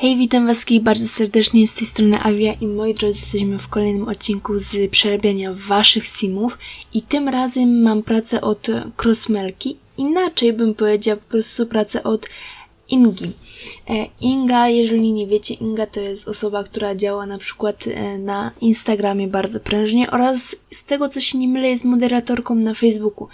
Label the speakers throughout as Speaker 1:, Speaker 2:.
Speaker 1: Hej, witam Was wszystkich bardzo serdecznie z tej strony Avia i moi drodzy, jesteśmy w kolejnym odcinku z przerabiania Waszych simów i tym razem mam pracę od Crossmelki, inaczej bym powiedziała po prostu pracę od Ingi. E, Inga, jeżeli nie wiecie, Inga to jest osoba, która działa na przykład e, na Instagramie bardzo prężnie oraz z tego co się nie mylę jest moderatorką na Facebooku.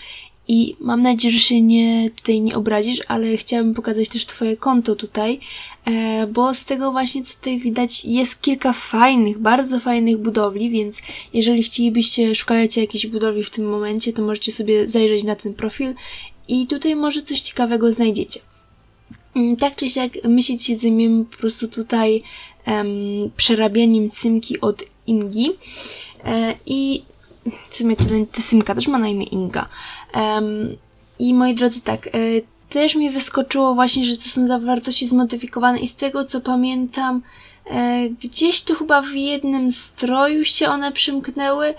Speaker 1: I mam nadzieję, że się nie, tutaj nie obrazisz, ale chciałabym pokazać też Twoje konto tutaj, e, bo z tego właśnie, co tutaj widać, jest kilka fajnych, bardzo fajnych budowli, więc jeżeli chcielibyście, szukać jakiejś budowli w tym momencie, to możecie sobie zajrzeć na ten profil i tutaj może coś ciekawego znajdziecie. Mm, Tak czy siak, my się zajmiemy po prostu tutaj em, przerabianiem symki od Ingi e, i w sumie to ta symka też ma na imię Inga. Em, I moi drodzy, tak, e, też mi wyskoczyło właśnie, że to są zawartości zmodyfikowane i z tego co pamiętam, e, gdzieś tu chyba w jednym stroju się one przymknęły,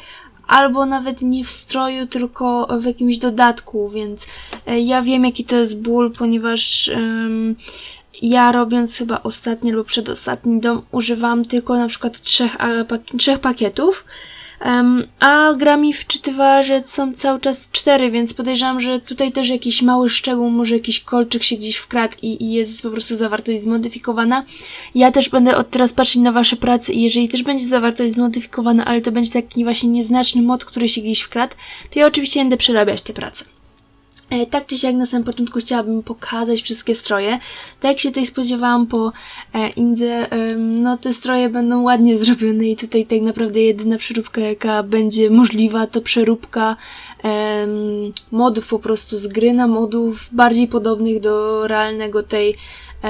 Speaker 1: albo nawet nie w stroju, tylko w jakimś dodatku, więc e, ja wiem jaki to jest ból, ponieważ ja robiąc chyba ostatni albo przedostatni dom używałam tylko na przykład trzech, trzech pakietów, Em, a gra mi wczytywała, że są cały czas cztery, więc podejrzewam, że tutaj też jakiś mały szczegół, może jakiś kolczyk się gdzieś wkradł i, i jest po prostu zawartość zmodyfikowana. Ja też będę od teraz patrzeć na wasze prace i jeżeli też będzie zawartość zmodyfikowana, ale to będzie taki właśnie nieznaczny mod, który się gdzieś wkradł, to ja oczywiście będę przerabiać te prace. E, Tak czy siak na samym początku chciałabym pokazać wszystkie stroje. Tak jak się tutaj spodziewałam po e, Indze, no te stroje będą ładnie zrobione i tutaj tak naprawdę jedyna przeróbka jaka będzie możliwa to przeróbka modów po prostu z gry na modów bardziej podobnych do realnego tej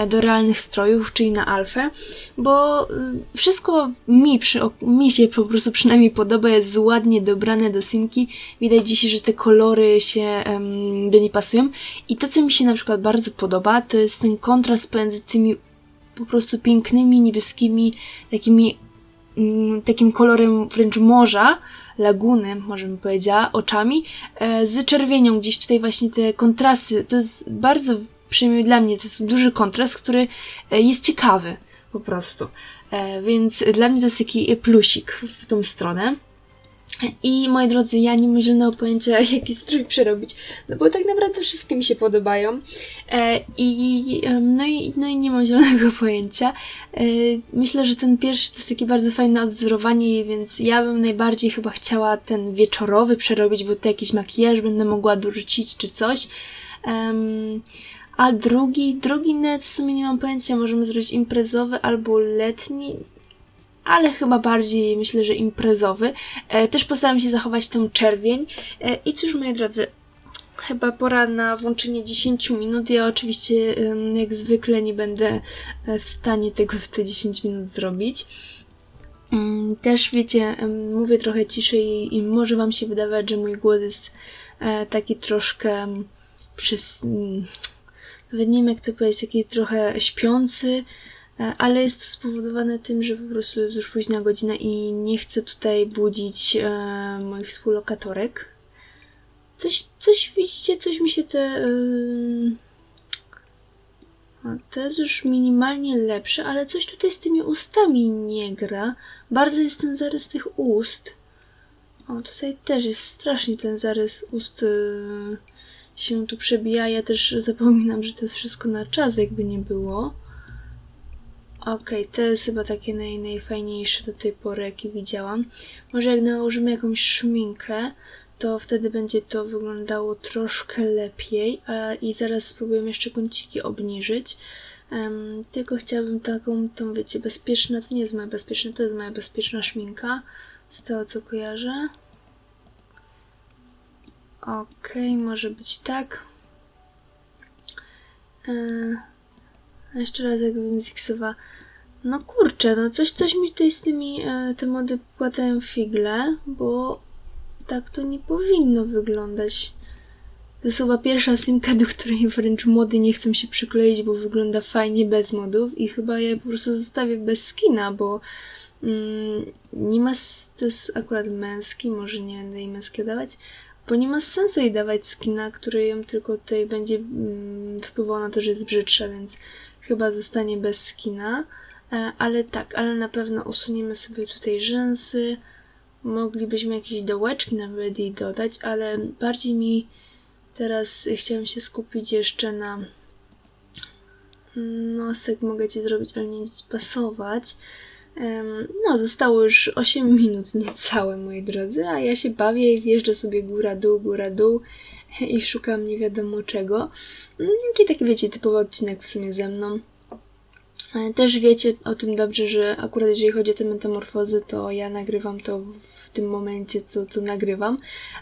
Speaker 1: do realnych strojów, czyli na alfę, bo y, wszystko mi, przy, mi się po prostu przynajmniej podoba, jest ładnie dobrane do simki. Widać dzisiaj, że te kolory się em, do niej pasują. I to, co mi się na przykład bardzo podoba, to jest ten kontrast pomiędzy tymi po prostu pięknymi, niebieskimi, takimi mm, takim kolorem wręcz morza, laguny, może bym powiedziała, oczami, e, z czerwienią. Gdzieś tutaj właśnie te kontrasty, to jest bardzo, przynajmniej dla mnie, to jest duży kontrast, który e, jest ciekawy po prostu. E, Więc dla mnie to jest taki plusik w tą stronę. I moi drodzy, ja nie mam zielonego pojęcia, jaki strój przerobić, no bo tak naprawdę wszystkie mi się podobają. E, I, no, i no i nie mam zielonego pojęcia. E, myślę, że ten pierwszy to jest takie bardzo fajne odwzorowanie, więc ja bym najbardziej chyba chciała ten wieczorowy przerobić, bo to jakiś makijaż będę mogła dorzucić czy coś. Em, a drugi, drugi net w sumie nie mam pojęcia, możemy zrobić imprezowy albo letni, ale chyba bardziej myślę, że imprezowy. E, też postaram się zachować tą czerwień. E, I cóż, moi drodzy, chyba pora na włączenie 10 minut. Ja oczywiście, jak zwykle, nie będę e, w stanie tego w te 10 minut zrobić. Mm, Też wiecie, mówię trochę ciszej i może Wam się wydawać, że mój głos jest e, taki troszkę em, przez. Nawet nie wiem, jak to powiedzieć, taki trochę śpiący, E, ale jest to spowodowane tym, że po prostu jest już późna godzina i nie chcę tutaj budzić e, moich współlokatorek. Coś, coś widzicie, coś mi się te. E, to jest już minimalnie lepsze, ale coś tutaj z tymi ustami nie gra. Bardzo jest ten zarys tych ust. O, tutaj też jest strasznie ten zarys ust się tu przebija. Ja też zapominam, że to jest wszystko na czas, jakby nie było. Okej, to jest chyba takie naj, najfajniejsze do tej pory, jakie widziałam. Może jak nałożymy jakąś szminkę, to wtedy będzie to wyglądało troszkę lepiej. A, I zaraz spróbujemy jeszcze kąciki obniżyć. Em, tylko chciałabym taką, tą wiecie, bezpieczna, to nie jest moja bezpieczna, to jest moja bezpieczna szminka. Z tego co kojarzę. Okej, może być tak. A jeszcze raz jakbym ziksowała. No kurczę, no coś, coś mi tutaj z tymi e, te mody płatają figle, bo tak to nie powinno wyglądać. To jest chyba pierwsza simka, do której wręcz mody nie chcą się przykleić, bo wygląda fajnie bez modów i chyba je po prostu zostawię bez skina, bo mm, nie ma, to jest akurat męski, może nie będę jej męskiego dawać, bo nie ma sensu jej dawać skina, który ją tylko tutaj będzie mm, wpływał na to, że jest brzydsza, więc chyba zostanie bez skina. E, Ale tak, ale na pewno usuniemy sobie tutaj rzęsy. Moglibyśmy jakieś dołeczki nawet jej dodać, ale bardziej mi teraz chciałem się skupić jeszcze na nosek. Mogę ci zrobić, ale nie pasować. No, zostało już 8 minut niecałe, moi drodzy, a ja się bawię i wjeżdżę sobie góra-dół, góra-dół i szukam nie wiadomo czego. Mm, Czyli taki, wiecie, typowy odcinek w sumie ze mną. E, Też wiecie o tym dobrze, że akurat jeżeli chodzi o te metamorfozy, to ja nagrywam to w tym momencie, co, co nagrywam.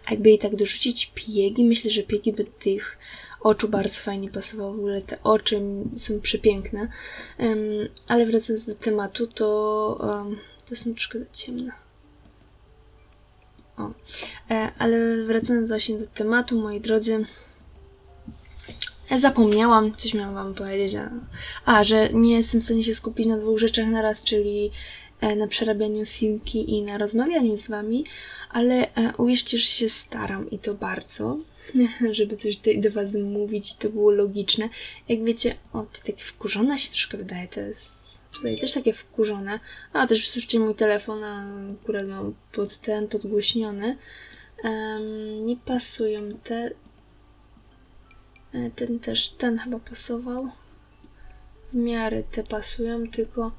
Speaker 1: A jakby jej tak dorzucić piegi, myślę, że piegi by tych oczu bardzo fajnie pasowały. W ogóle te oczy są przepiękne. Ale wracając do tematu, to to są troszkę za ciemne. O. E, ale wracając właśnie do tematu, moi drodzy, e, zapomniałam, coś miałam wam powiedzieć, a, a, że nie jestem w stanie się skupić na dwóch rzeczach naraz, czyli e, na przerabianiu simki i na rozmawianiu z wami, ale uwierzcie, że się staram i to bardzo, żeby coś do, do was mówić i to było logiczne. Jak wiecie, o, to takie wkurzona się troszkę wydaje, to jest tutaj też takie wkurzone, a też słyszycie mój telefon, a akurat mam pod ten podgłośniony. Em, nie pasują te. e, Ten też, ten chyba pasował. W miarę te pasują, tylko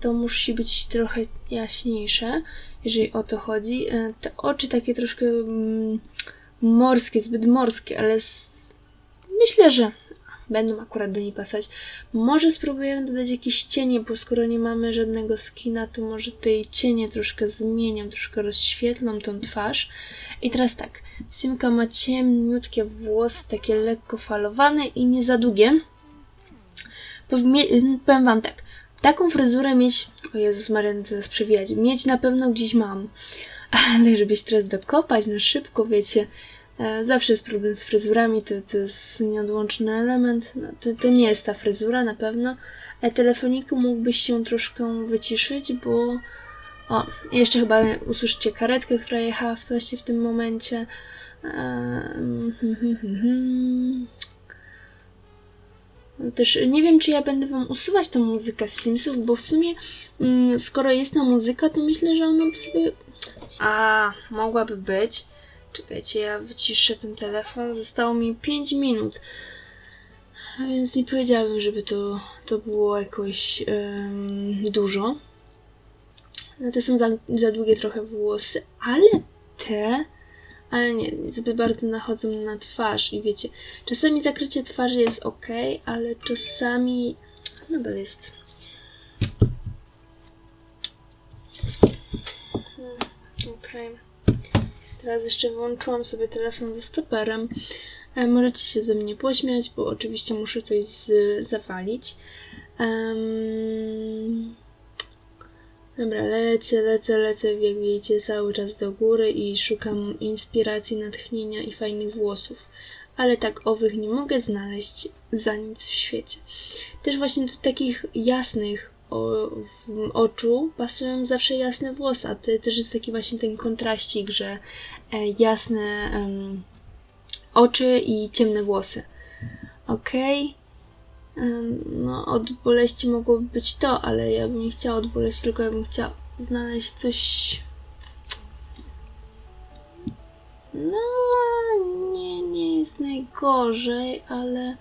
Speaker 1: to musi być trochę jaśniejsze, jeżeli o to chodzi. E, Te oczy takie troszkę mm, morskie, zbyt morskie, ale s- myślę, że będą akurat do niej pasać. Może spróbuję dodać jakieś cienie, bo skoro nie mamy żadnego skina, to może tej cienie troszkę zmieniam, troszkę rozświetlam tą twarz. I teraz tak, Simka ma ciemniutkie włosy, takie lekko falowane i nie za długie. Powiem, wam tak, taką fryzurę mieć, o Jezus Maria, teraz przewijać, mieć na pewno gdzieś mam, ale żebyś teraz dokopać na szybko, wiecie, e, zawsze jest problem z fryzurami, to, to jest nieodłączny element, no, to, to nie jest ta fryzura na pewno. E, telefoniku mógłbyś się troszkę wyciszyć, bo o, jeszcze chyba usłyszycie karetkę, która jechała właśnie w tym momencie. Ehm, hmm, hmm, hmm, hmm. Też nie wiem, czy ja będę wam usuwać tą muzykę z Simsów, bo w sumie mm, skoro jest ta muzyka, to myślę, że ona by sobie... A, mogłaby być. Czekajcie, ja wyciszę ten telefon. Zostało mi 5 minut. Więc nie powiedziałabym, żeby to, to było jakoś em, dużo. No te są za, za długie trochę włosy, ale te, ale nie, zbyt bardzo nachodzą na twarz i wiecie, czasami zakrycie twarzy jest ok, ale czasami nadal jest. Teraz jeszcze wyłączyłam sobie telefon ze stoperem. E, możecie się ze mnie pośmiać, bo oczywiście muszę coś z, zawalić. Em, Dobra, lecę, lecę, lecę, jak wiecie, cały czas do góry i szukam inspiracji, natchnienia i fajnych włosów. Ale tak owych nie mogę znaleźć za nic w świecie. Też właśnie do takich jasnych o, w, oczu pasują zawsze jasne włosy, a to też jest taki właśnie ten kontraścik, że e, jasne oczy i ciemne włosy. Em, No, od boleści mogłoby być to, ale ja bym nie chciała od boleści, tylko ja bym chciała znaleźć coś. No, nie, nie jest najgorzej, ale,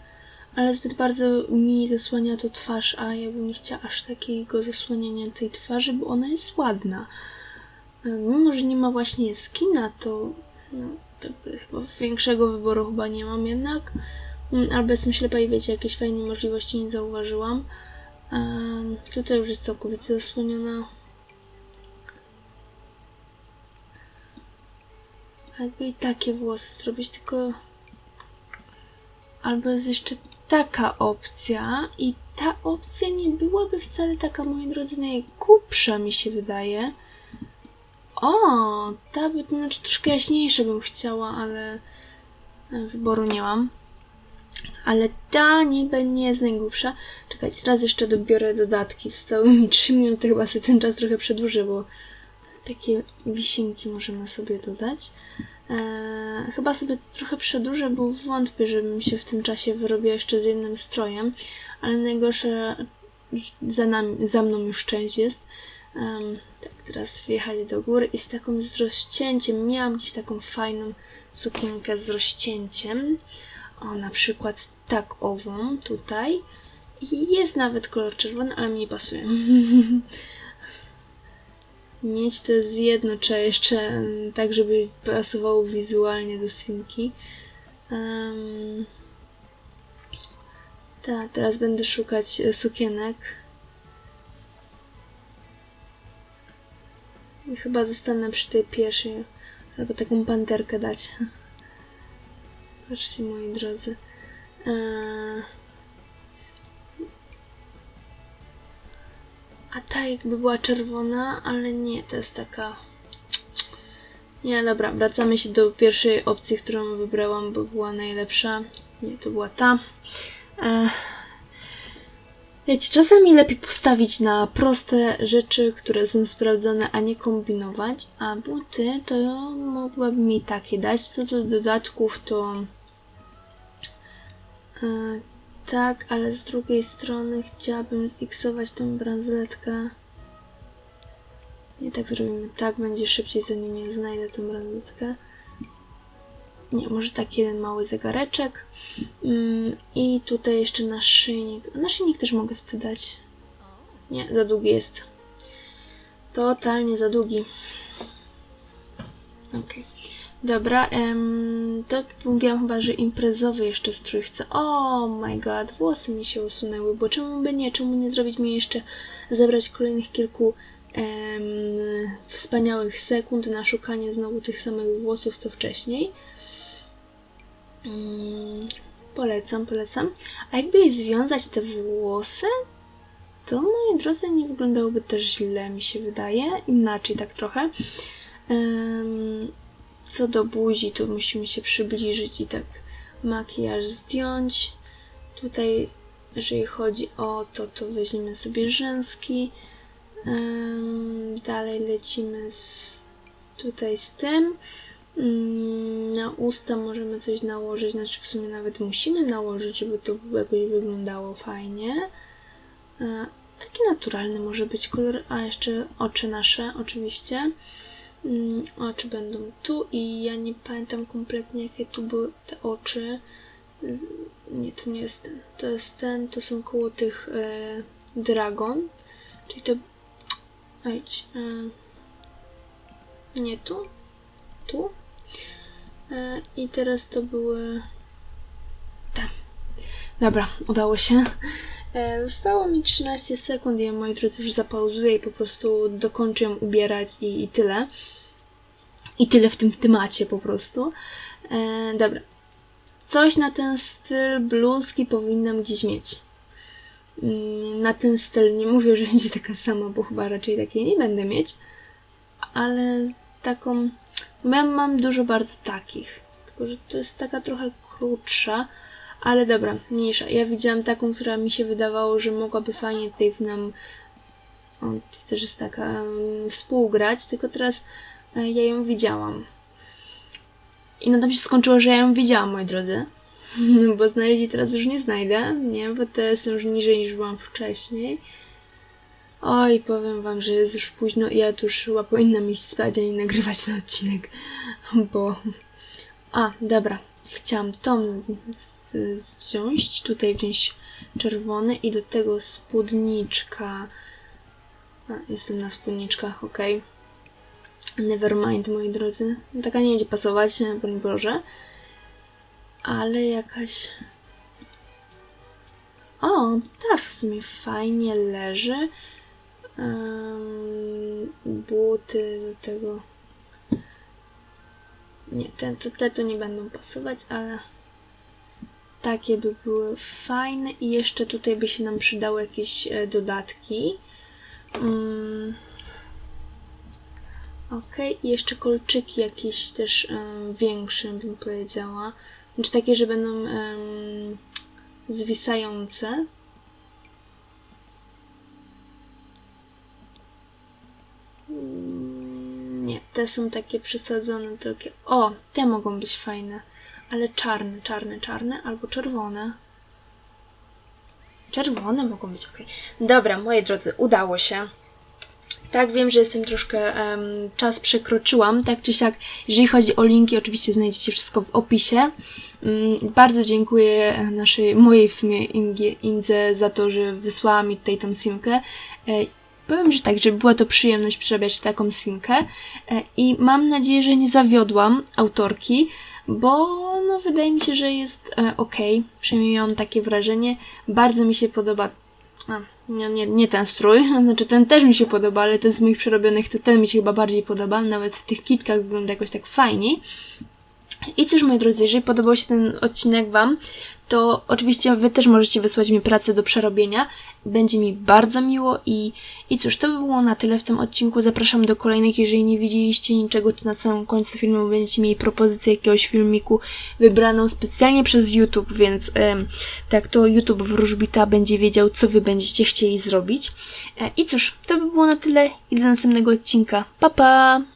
Speaker 1: ale zbyt bardzo mi zasłania to twarz, a ja bym nie chciała aż takiego zasłaniania tej twarzy, bo ona jest ładna. Em, Mimo, że nie ma właśnie skina, to, no, chyba większego wyboru chyba nie mam jednak. Mm, Albo jestem ślepa i wiecie, jakieś fajne możliwości nie zauważyłam. Em, tutaj już jest całkowicie zasłoniona. Jakby i takie włosy zrobić, tylko... Albo jest jeszcze taka opcja i ta opcja nie byłaby wcale taka, moi drodzy, najgłupsza mi się wydaje. O, ta by, to znaczy troszkę jaśniejsze bym chciała, ale e, wyboru nie mam. Ale ta niby nie jest najgłupsza. Czekajcie, teraz jeszcze dobiorę dodatki. Zostały mi 3 minuty, chyba sobie ten czas trochę przedłużę, bo takie wisienki możemy sobie dodać. E, chyba sobie to trochę przedłużę, bo wątpię, żebym się w tym czasie wyrobiła jeszcze z jednym strojem, ale najgorsze za, za mną już część jest. Em, tak, teraz wjechać do góry i z taką z rozcięciem. Miałam gdzieś taką fajną sukienkę z rozcięciem. O, na przykład tak ową tutaj. I jest nawet kolor czerwony, ale mi nie pasuje. Mieć to trzeba jeszcze tak, żeby pasowało wizualnie do simki. Um, tak, teraz będę szukać e, sukienek. I chyba zostanę przy tej pierwszej. Albo taką panterkę dać. Patrzcie, moi drodzy. Eee... A ta jakby była czerwona, ale nie, to jest taka... Nie, dobra, wracamy się do pierwszej opcji, którą wybrałam, bo była najlepsza. Nie, to była ta. Eee... Wiecie, czasami lepiej postawić na proste rzeczy, które są sprawdzone, a nie kombinować, a buty to mogłabym mi takie dać. Co do dodatków, to e, tak, ale z drugiej strony chciałabym ziksować tą bransoletkę. Nie tak zrobimy, tak będzie szybciej, zanim ja znajdę tą bransoletkę. Nie, może tak jeden mały zegareczek. Mm, I tutaj jeszcze naszyjnik. Naszyjnik też mogę wtedy dać. Nie, za długi jest. Totalnie za długi. Ok. Dobra, em, to mówiłam chyba, że imprezowy jeszcze strój chcę. Oh my god, włosy mi się usunęły, bo czemu by nie? Czemu nie zrobić mi jeszcze, zebrać kolejnych kilku em, wspaniałych sekund na szukanie znowu tych samych włosów, co wcześniej. Mm, polecam, polecam. A jakby jej związać te włosy, to moi drodzy nie wyglądałoby też źle, mi się wydaje. Inaczej tak trochę. Um, co do buzi, to musimy się przybliżyć i tak makijaż zdjąć. Tutaj, jeżeli chodzi o to, to weźmiemy sobie rzęski. Dalej lecimy z, tutaj z tym. Mm, na usta możemy coś nałożyć, znaczy w sumie nawet musimy nałożyć, żeby to jakoś wyglądało fajnie. E, taki naturalny może być kolor, a jeszcze oczy nasze oczywiście. Mm, oczy będą tu i ja nie pamiętam kompletnie jakie tu były te oczy. Nie, to nie jest ten. To jest ten, to są koło tych e, dragon. Czyli to... Ajdź. E, nie tu. Tu. E, I teraz to były te. Dobra, udało się. E, zostało mi 13 sekund ja, moi drodzy, już zapauzuję i po prostu dokończę ją ubierać i, i tyle. I tyle w tym temacie po prostu. E, dobra. Coś na ten styl bluzki powinnam gdzieś mieć. Mm, na ten styl nie mówię, że będzie taka sama, bo chyba raczej takiej nie będę mieć. Ale taką ja mam dużo bardzo takich, tylko że to jest taka trochę krótsza, ale dobra, mniejsza. Ja widziałam taką, która mi się wydawało, że mogłaby fajnie w nam o, też jest taka współgrać, tylko teraz e, ja ją widziałam. I na tym się skończyło, że ja ją widziałam, moi drodzy. bo znaleźć teraz już nie znajdę, nie? Bo teraz jestem już niżej niż byłam wcześniej. Oj, powiem wam, że jest już późno i ja tu już chyba powinnam iść spać, a nie nagrywać ten odcinek, bo... A, dobra. Chciałam tą wziąć, tutaj wziąć czerwony i do tego spódniczka. A, jestem na spódniczkach, ok. Nevermind, moi drodzy. Taka nie będzie pasować, broń Boże. Ale jakaś... O, ta w sumie fajnie leży buty do tego. Nie, te, te to nie będą pasować, ale takie by były fajne i jeszcze tutaj by się nam przydały jakieś e, dodatki. Um, ok, i jeszcze kolczyki jakieś też um, większe, bym powiedziała. Znaczy takie, że będą zwisające. Nie, te są takie przesadzone trochę. O, te mogą być fajne. Ale czarne, czarne, czarne albo czerwone. Czerwone mogą być ok. Dobra, moi drodzy, udało się. Tak, wiem, że jestem troszkę em, czas przekroczyłam. Tak czy siak, jeżeli chodzi o linki, oczywiście znajdziecie wszystko w opisie. Mm, bardzo dziękuję naszej, mojej w sumie Ingie, Indze za to, że wysłała mi tutaj tą simkę. E, powiem, że tak, że była to przyjemność przerabiać taką simkę e, i mam nadzieję, że nie zawiodłam autorki, bo no, wydaje mi się, że jest e, ok. Przynajmniej mam takie wrażenie. Bardzo mi się podoba a, nie, nie, nie ten strój, znaczy ten też mi się podoba, ale ten z moich przerobionych to ten mi się chyba bardziej podoba, nawet w tych kitkach wygląda jakoś tak fajniej. I cóż, moi drodzy, jeżeli podobał się ten odcinek Wam, to oczywiście Wy też możecie wysłać mi pracę do przerobienia. Będzie mi bardzo miło i, i cóż, to by było na tyle w tym odcinku. Zapraszam do kolejnych. Jeżeli nie widzieliście niczego, to na samym końcu filmu będziecie mieli propozycję jakiegoś filmiku wybraną specjalnie przez YouTube, więc em, tak to YouTube wróżbita będzie wiedział, co Wy będziecie chcieli zrobić. E, I cóż, to by było na tyle i do następnego odcinka. Pa, pa!